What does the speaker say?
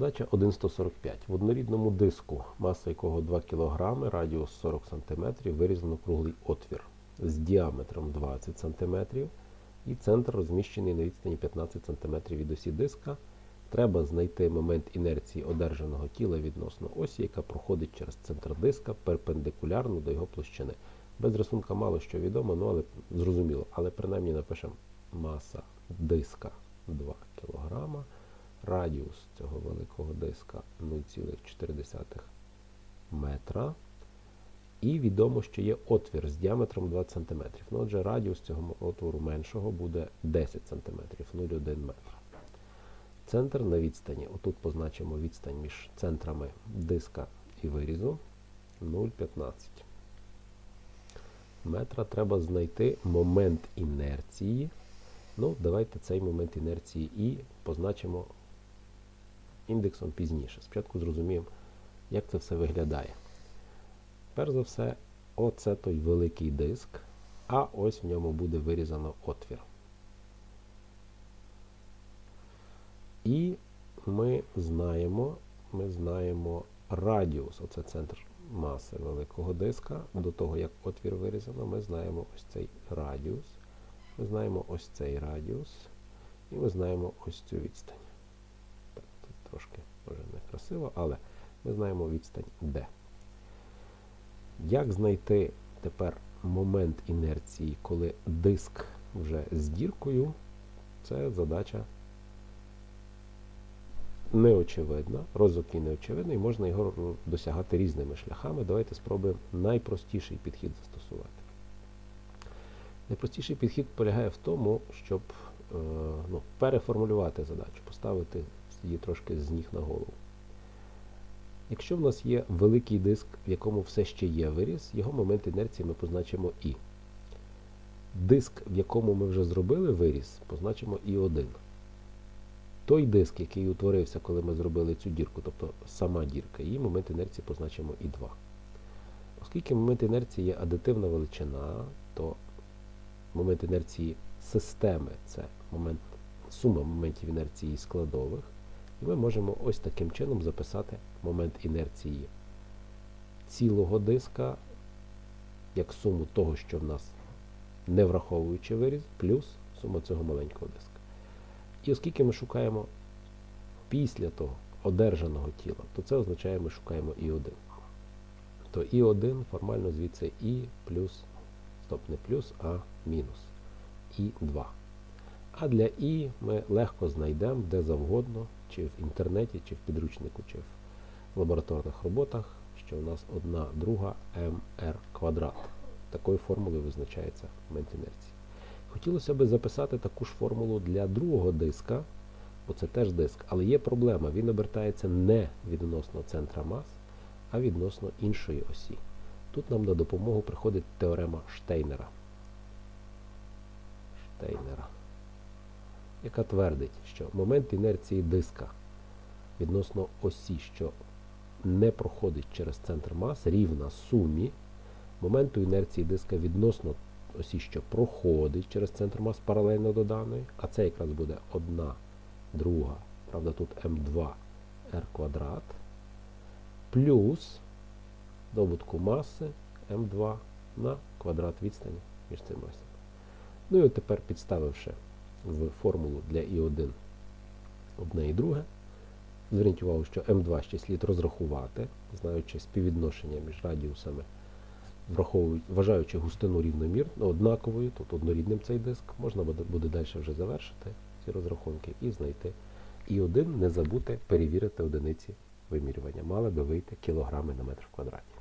Задача 1,145. В однорідному диску, маса якого 2 кг, радіус 40 см, вирізано круглий отвір з діаметром 20 см і центр розміщений на відстані 15 см від осі диска. Треба знайти момент інерції одержаного тіла відносно осі, яка проходить через центр диска перпендикулярно до його площини. Без рисунка мало що відомо, ну але зрозуміло. Але принаймні напишемо маса диска 2 кг. Радіус цього великого диска 0,4 метра. І відомо, що є отвір з діаметром 20 см. Ну, отже, радіус цього отвору меншого буде 10 см, 0,1 метр. Центр на відстані. Отут позначимо відстань між центрами диска і вирізу 0,15 метра. Треба знайти момент інерції. Ну, давайте цей момент інерції І позначимо індексом пізніше. Спочатку зрозуміємо, як це все виглядає. Перш за все, оце той великий диск, а ось в ньому буде вирізано отвір. І ми знаємо, ми знаємо радіус, оце центр маси великого диска. До того, як отвір вирізано, ми знаємо ось цей радіус. Ми знаємо ось цей радіус. І ми знаємо ось цю відстань. Некрасиво, але ми знаємо відстань D. Як знайти тепер момент інерції, коли диск вже з діркою, це задача неочевидна, розвиток і неочевидний, і можна його досягати різними шляхами. Давайте спробуємо найпростіший підхід застосувати. Найпростіший підхід полягає в тому, щоб е, ну, переформулювати задачу, поставити її трошки з ніг на голову. Якщо в нас є великий диск, в якому все ще є виріз, його момент інерції ми позначимо І. Диск, в якому ми вже зробили виріз, позначимо І1. Той диск, який утворився, коли ми зробили цю дірку, тобто сама дірка, її момент інерції позначимо І2. Оскільки момент інерції є адитивна величина, то момент інерції системи це момент, сума моментів інерції складових. І ми можемо ось таким чином записати момент інерції цілого диска як суму того, що в нас не враховуючи виріз, плюс сума цього маленького диска. І оскільки ми шукаємо після того одержаного тіла, то це означає, ми шукаємо І1. То І1 формально звідси І плюс, стоп, не плюс, а мінус. І2. А для І ми легко знайдемо де завгодно, чи в інтернеті, чи в підручнику, чи в лабораторних роботах, що у нас одна друга МР квадрат. Такою формулою визначається момент інерції. Хотілося б записати таку ж формулу для другого диска, бо це теж диск, але є проблема. Він обертається не відносно центра мас, а відносно іншої осі. Тут нам на допомогу приходить теорема Штейнера. Штейнера яка твердить, що момент інерції диска відносно осі, що не проходить через центр мас, рівна сумі моменту інерції диска відносно осі, що проходить через центр мас паралельно до даної, а це якраз буде 1 друга, правда, тут М2 R квадрат, плюс добутку маси М2 на квадрат відстані між цими осями. Ну і от тепер підставивши в формулу для І1 одне і друге. Зверніть увагу, що М2 ще слід розрахувати, знаючи співвідношення між радіусами, вважаючи густину рівномірно, однаковою, тут однорідним цей диск, можна буде далі вже завершити ці розрахунки і знайти І1, не забути перевірити одиниці вимірювання. Мали би вийти кілограми на метр в квадраті.